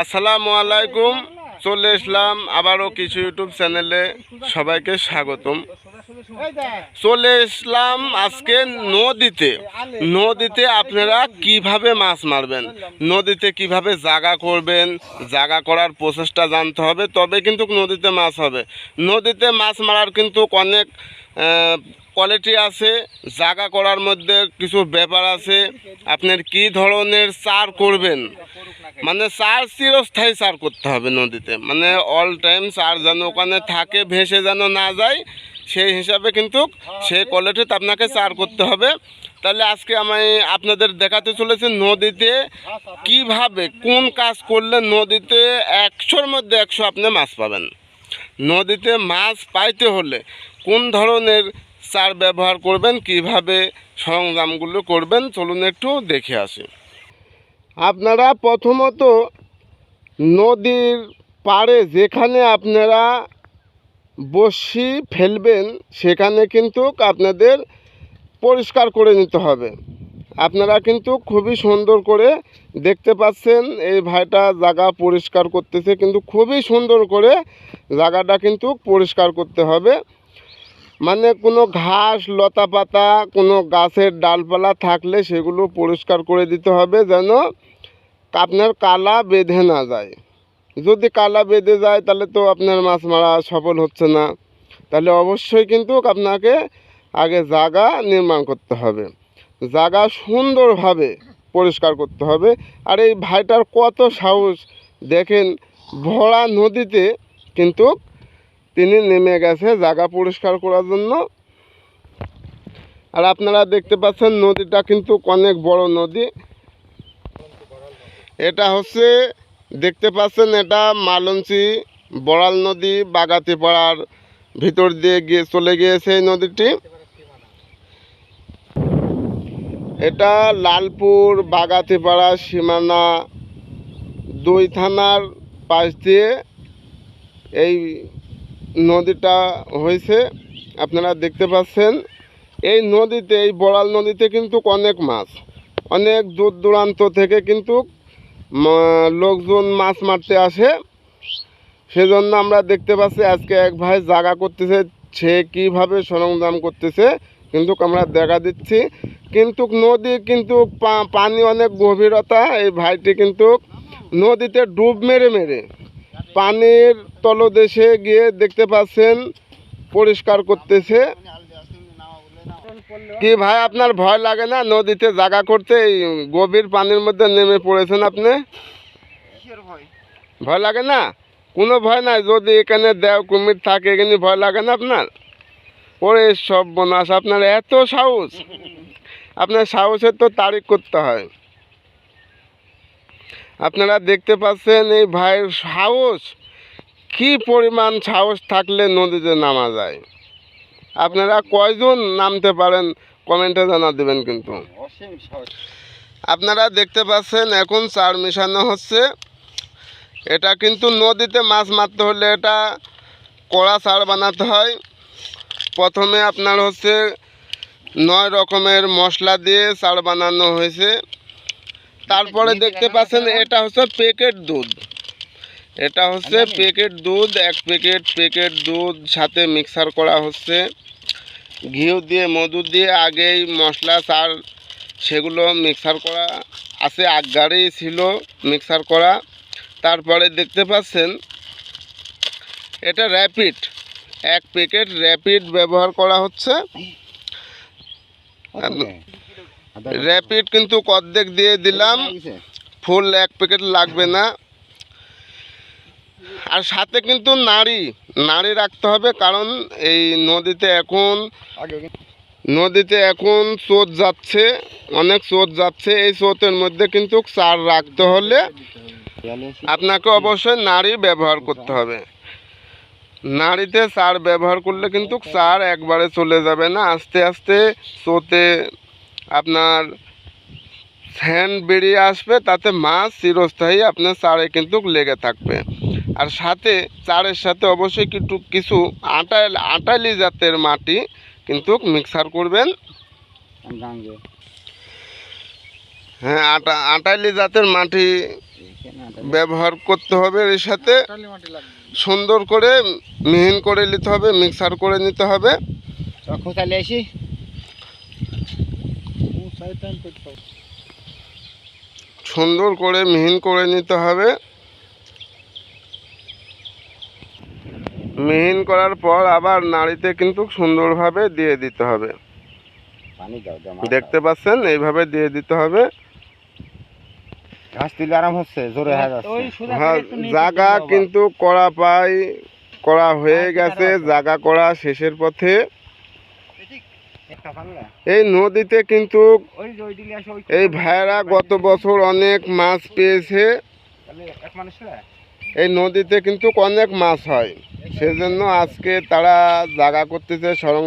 আসসালামু আলাইকুম, চলে এসলাম আবারও কিছু ইউটিউব চ্যানেলে সবাইকে স্বাগতম। চলে এসলাম আজকে নদীতে। নদীতে আপনারা কীভাবে মাছ মারবেন? নদীতে কীভাবে জাগা করবেন? জাগা করার প্রসেসটা জানতে হবে, তবে কিন্তু নদীতে মাছ হবে। নদীতে মাছ মারার কিন্তু অনেক কোয়ালিটি আছে জাগা করার মধ্যে কিছু ব্যাপার আছে। আপনার কি ধরনের চার করবেন? মানে চার চিরস্থায়ী চার করতে হবে নদীতে। মানে অল টাইম চার যেন ওখানে থাকে, ভেসে যেন না যায়, সেই হিসাবে কিন্তু সেই কোয়ালিটিতে আপনাকে চার করতে হবে। তাহলে আজকে আমি আপনাদের দেখাতে চলেছি নদীতে কীভাবে, কোন কাজ করলে নদীতে একশোর মধ্যে একশো আপনি মাছ পাবেন। নদীতে মাছ পাইতে হলে কোন ধরনের চার ব্যবহার করবেন, কীভাবে সরঞ্জামগুলো করবেন, চলুন একটু দেখে আসি। আপনারা প্রথমত নদীর পাড়ে যেখানে আপনারা বসি ফেলবেন, সেখানে কিন্তু আপনাদের পরিষ্কার করে নিতে হবে। আপনারা কিন্তু খুবই সুন্দর করে দেখতে পাচ্ছেন, এই ভাইটা জায়গা পরিষ্কার করতেছে, কিন্তু খুবই সুন্দর করে জায়গাটা কিন্তু পরিষ্কার করতে হবে। মানে কোনো ঘাস লতা পাতা কোনো গাছের ডালপালা থাকলে সেগুলো পরিষ্কার করে দিতে হবে যেন আপনার কালা বেঁধে না যায়। যদি কালা বেঁধে যায় তাহলে তো আপনার মাছ মারা সফল হচ্ছে না। তাহলে অবশ্যই কিন্তু আপনাকে আগে জায়গা নির্মাণ করতে হবে। জায়গা সুন্দরভাবে পরিষ্কার করতে হবে। আর এই ভাইটার কত সাহস! দেখেন, ভরা নদীতে কিন্তু তিনি নেমে গেছে জায়গা পরিষ্কার করার জন্য। আর আপনারা দেখতে পাচ্ছেন নদীটা কিন্তু অনেক বড় নদী। এটা হচ্ছে, দেখতে পাচ্ছেন এটা মালঞ্চি বড়াল নদী, বাগাতিপাড়ার ভিতর দিয়ে গিয়ে চলে গিয়েছে এই নদীটি। এটা লালপুর, বাগাতিপাড়া, সীমানা দুই থানার পাশ দিয়ে এই নদীটা হয়েছে, আপনারা দেখতে পাচ্ছেন। এই নদীতে, এই বড়াল নদীতে কিন্তু অনেক মাছ। অনেক দূর দূরান্ত থেকে কিন্তু লোকজন মাছ মারতে আসে। সেজন্য আমরা দেখতে পাচ্ছি, আজকে এক ভাই জাগা করতেছে, সে কীভাবে সরঞ্জাম করতেছে, কিন্তু আমরা দেখা দিচ্ছি। কিন্তু নদী কিন্তু পানি অনেক গভীরতা, এই ভাইটি কিন্তু নদীতে ডুব মেরে মেরে পানির তলদেশে গিয়ে দেখতে পাচ্ছেন পরিষ্কার করতেছে। কি ভাই আপনার ভয় লাগে না? নদীতে জাগা করতে এই গভীর পানির মধ্যে নেমে পড়েছেন আপনি? ভয়? লাগে না? কোনো ভয় নাই যদি এখানে দেও কুমির থাকে এখানে ভয় লাগে না আপনার? ওরে সব বোনাস আপনার এত সাহস। আপনার সাহসের তো তারিখ করতে হয়। আপনারা দেখতে পাচ্ছেন এই ভাইয়ের সাহস। কি পরিমাণ সাহস থাকলে নদীতে নামা যায়? আপনারা কয়জন নামতে পারেন? কমেন্টে জানা দেবেন কিন্তু। আপনারা দেখতে পাচ্ছেন এখন চার মেশানো হচ্ছে। এটা কিন্তু নদীতে মাছ মারতে হলে এটা কড়া চার বানাতে হয়। প্রথমে আপনার হচ্ছে নয় রকমের মশলা দিয়ে চার বানানো হয়েছে। তারপরে দেখতে পাচ্ছেন এটা হচ্ছে প্যাকেট দুধ। এটা হচ্ছে প্যাকেট দুধ এক প্যাকেট প্যাকেট দুধ সাথে মিক্সার করা হচ্ছে। ঘিউ দিয়ে মধু দিয়ে আগেই মশলা চার সেগুলো মিক্সার করা আছে আগগাড়ি ছিল মিক্সার করা। তারপরে দেখতে পাচ্ছেন এটা র্যাপিড এক প্যাকেট র্যাপিড ব্যবহার করা হচ্ছে। র্যাপিড কিন্তু অর্ধেক দিয়ে দিলাম। ফুল এক প্যাকেট লাগবে না। আর সাথে কিন্তু নাড়ি। নাড়ি রাখতে হবে কারণ এই নদীতে এখন নদীতে এখন স্রোত যাচ্ছে অনেক স্রোত যাচ্ছে। এই স্রোতের মধ্যে কিন্তু চার রাখতে হলে আপনাকে অবশ্যই নাড়ি ব্যবহার করতে হবে। নাড়িতে সার ব্যবহার করলে কিন্তু সার একবারে চলে যাবে না। আস্তে আস্তে স্রোতে আপনার ফ্যান বেরিয়ে আসবে তাতে মাছ চিরস্থায়ী আপনার চারে কিন্তু লেগে থাকবে। আর সাথে চারের সাথে অবশ্যই কিন্তু কিছু আটাল আটালি জাতের মাটি কিন্তু মিক্সার করবেন। হ্যাঁ আটা আটালি জাতের মাটি ব্যবহার করতে হবে এর সাথে। সুন্দর করে মিহিন করে নিতে হবে মিক্সার করে নিতে হবে। আসি সুন্দর করে মিহিন করে নিতে হবে। মিহিন করার পর আবার নাড়িতে কিন্তু সুন্দরভাবে দিয়ে দিতে হবে। পানি দাও জমা দেখতে পাচ্ছেন? এইভাবে দিয়ে দিতে হবে। আরাম হচ্ছে জোরে হ্যাঁ জাগা কিন্তু করা পাই করা হয়ে গেছে জাগা করা শেষের পথে। এই নদীতে কিন্তু এই ভাইয়েরা গত বছর অনেক মাছ পেয়েছে। এই নদীতে কিন্তু অনেক মাছ হয়। সেজন্য আজকে তারা জাগা করতেছে সরং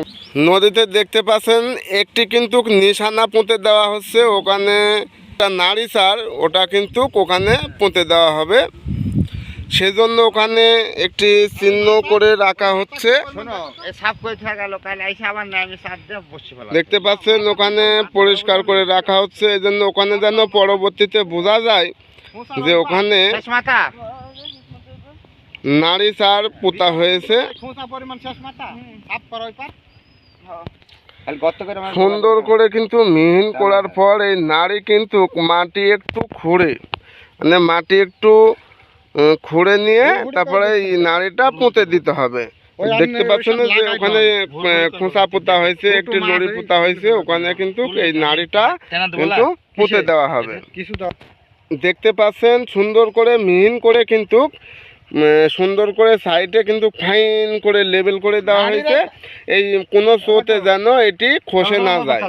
নদীতে দেখতে পাচ্ছেন, একটি কিন্তু নিশানা পুঁতে দেওয়া হচ্ছে। ওখানে নারী সার ওটা কিন্তু ওখানে পুঁতে দেওয়া হবে। সেজন্য ওখানে একটি চিহ্ন করে রাখা হচ্ছে। দেখতে পাচ্ছেন ওখানে পরিষ্কার করে রাখা হচ্ছে এই জন্য ওখানে যেন পরবর্তীতে বোঝা যায় যে ওখানে নারী সার পোতা হয়েছে। সুন্দর করে কিন্তু মিহিন করার পর এই নাড়ি কিন্তু মাটি একটু খুঁড়ে মানে মাটি একটু খুঁড়ে নিয়ে তারপরে এই নাড়িটা পুঁতে দিতে হবে দেখতে পাচ্ছেন যে ওখানে খোঁচা পোতা হয়েছে একটি লড়ি পোতা হয়েছে ওখানে কিন্তু এই নাড়িটা কিন্তু পুঁতে দেওয়া হবে দেখতে পাচ্ছেন সুন্দর করে মিহিন করে কিন্তু সুন্দর করে সাইডে কিন্তু ফাইন করে লেবেল করে দেওয়া হয়েছে এই কোনো শোতে যেন এটি খসে না যায়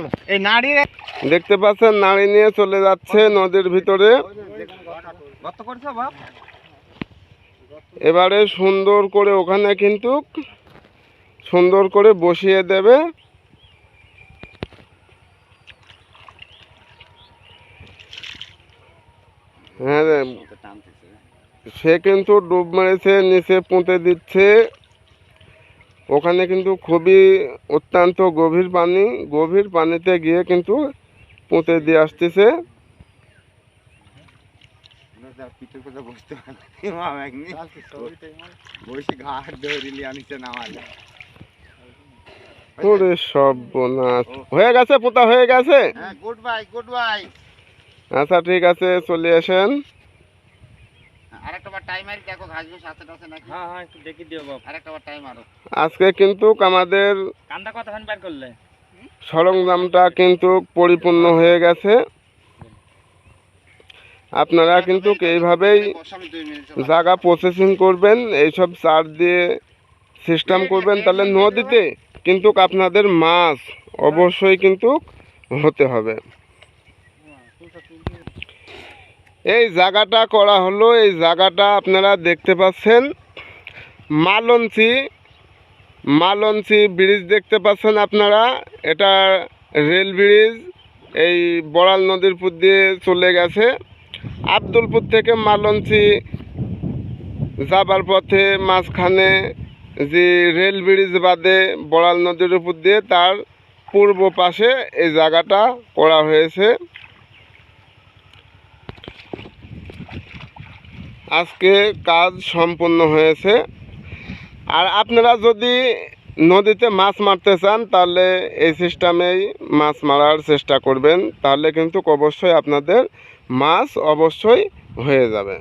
দেখতে পাচ্ছেন নাড়ি নিয়ে চলে যাচ্ছে নদীর ভিতরে এবারে সুন্দর করে ওখানে কিন্তু সুন্দর করে বসিয়ে দেবে। হ্যাঁ সে কিন্তু ডুব মেরেছে, নিচে পুঁতে দিচ্ছে। ওখানে কিন্তু খুবই অত্যন্ত গভীর পানি, গভীর পানিতে গিয়ে কিন্তু পুঁতে দিয়ে আসতেছে। পিঠের কথা বসতে পারি বসে ঘাট ধরিলি আনিছে নামালে। ওরে সর্বনাশ। হয়ে গেছে পোতা হয়ে গেছে? হ্যাঁ গুড বাই গুড বাই আচ্ছা ঠিক আছে চলে আসেন। হ্যাঁ হ্যাঁ একটু দেখি দিও বাপ। আরেকটা বার টাইম আরও আজকে কিন্তু আমাদের সরঞ্জামটা কিন্তু পরিপূর্ণ হয়ে গেছে। আপনারা কিন্তু এইভাবেই জায়গা প্রসেসিং করবেন, এইসব চার দিয়ে সিস্টেম করবেন, তাহলে নদীতে কিন্তু আপনাদের মাছ অবশ্যই কিন্তু হতে হবে। এই জায়গাটা করা হলো, এই জায়গাটা আপনারা দেখতে পাচ্ছেন। মালঞ্চি মালঞ্চি ব্রিজ দেখতে পাচ্ছেন আপনারা। এটা রেল ব্রিজ এই বড়াল নদীর উপর দিয়ে চলে গেছে। আব্দুলপুর থেকে মালঞ্চি যাবার পথে মাঝখানে যে রেল ব্রিজ বাদে বড়াল নদীর উপর দিয়ে তার পূর্ব পাশে এই জায়গাটা করা হয়েছে। আজকে কাজ সম্পূর্ণ হয়েছে। আর আপনারা যদি নদীতে মাছ মারতে চান, তাহলে এই সিস্টেমেই মাছ মারার চেষ্টা করবেন। তাহলে কিন্তু অবশ্যই আপনাদের মাছ অবশ্যই হয়ে যাবে।